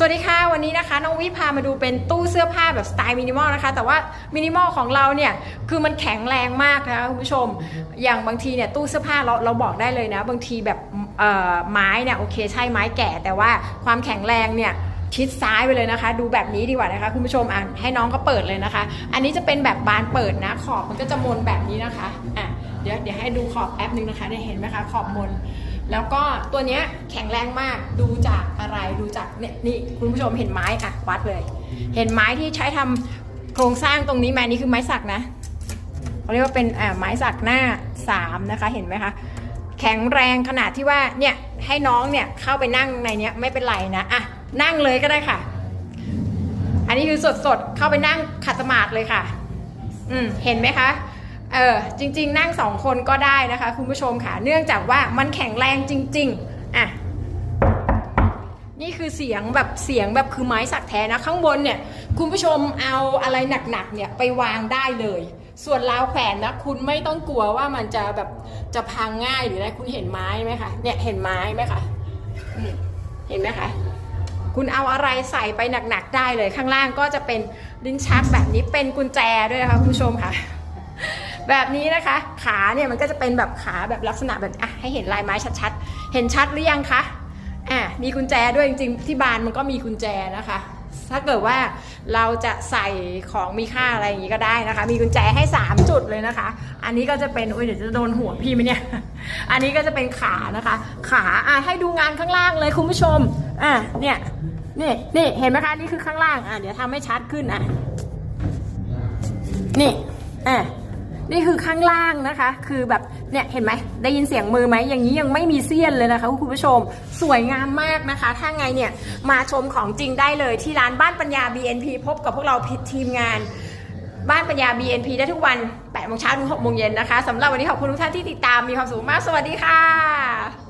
สวัสดีค่ะ วันนี้นะคะน้องวิพามาดูเป็นตู้เสื้อผ้าแบบสไตล์มินิมอลนะคะ แต่ว่ามินิมอลของเราเนี่ยคือมันแข็งแรงมากนะคะคุณผู้ชมอย่างบางทีเนี่ยตู้เสื้อผ้าเราเราบอกได้เลยนะ บางทีแบบเอ่อไม้เนี่ยโอเคใช่ไม้แก่ แต่ว่าความแข็งแรงเนี่ยชิดซ้ายไปเลยนะคะ ดูแบบนี้ดีกว่านะคะ คุณผู้ชมอะให้น้องก็เปิดเลยนะคะ อันนี้จะเป็นแบบบานเปิดนะขอบมันก็จะมนแบบนี้นะคะอะเดี๋ยวเดี๋ยวให้ดูขอบแอปนึงนะคะเนี่ยเห็นไหมคะขอบมน แล้วก็ตัวเนี้ยแข็งแรงมากดูจากอะไรดูจากเนี่ยนี่คุณผู้ชมเห็นไม้อะวัดเลย เห็นไม้ที่ใช้ทำโครงสร้างตรงนี้ไหมนี่คือไม้สักนะเขาเรียกว่าเป็นอ่าไม้สักหน้าสามนะคะเห็นไหมคะแข็งแรงขนาดที่ว่าเนี่ยให้น้องเนี่ยเข้าไปนั่งในเนี้ยไม่เป็นไรนะอะนั่งเลยก็ได้ค่ะ อันนี้คือสดๆเข้าไปนั่งขัดสมาธิเลยค่ะ อืมเห็นไหมคะ เออจริง ๆ นั่งสองคนก็ได้นะคะ คุณผู้ชมค่ะ เนื่องจากว่ามันแข็งแรงจริง ๆอะนี่คือเสียงแบบเสียงแบบคือไม้สักแท้นะข้างบนเนี่ยคุณผู้ชมเอาอะไรหนักๆเนี่ยไปวางได้เลย ส่วนราวแขวนนะคุณไม่ต้องกลัวว่ามันจะแบบจะพังง่ายหรืออะไรคุณเห็นไม้ไหมคะเนี่ยเห็นไม้ไหมคะเห็นไหมคะคุณเอาอะไรใส่ไปหนักๆได้เลย ข้างล่างก็จะเป็นลิ้นชักแบบนี้เป็นกุญแจด้วยนะคะคุณผู้ชมค่ะ แบบนี้นะคะ ขาเนี่ยมันก็จะเป็นแบบขาแบบลักษณะแบบอะให้เห็นลายไม้ชัดๆ เห็นชัดหรือยังคะอะมีกุญแจด้วยจริงๆ ที่บานมันก็มีกุญแจนะคะ ถ้าเกิดว่าเราจะใส่ของมีค่าอะไรอย่างนี้ก็ได้นะคะ มีกุญแจให้ 3 จุดเลยนะคะ อันนี้ก็จะเป็นโอ้ยเดี๋ยวจะโดนหัวพี่ไหมเนี่ย อันนี้ก็จะเป็นขานะคะ ขาอะให้ดูงานข้างล่างเลยคุณผู้ชมอะเนี่ยนี่นี่เห็นไหมคะนี่คือข้างล่างอะเดี๋ยวทำให้ชัดขึ้นอะนี่อะ นี่คือข้างล่างนะคะ คือแบบเนี่ยเห็นไหมได้ยินเสียงมือไหมอย่างนี้ยังไม่มีเสี้ยนเลยนะคะคุณผู้ชมสวยงามมากนะคะ ถ้าไงเนี่ยมาชมของจริงได้เลยที่ร้านบ้านปัญญา BNP พบกับพวกเราทีมงานบ้านปัญญา BNP ได้ทุกวัน8โมงเช้าถึง6โมงเย็นนะคะสำหรับวันนี้ขอบคุณทุกท่านที่ติดตามมีความสุขมาก สวัสดีค่ะ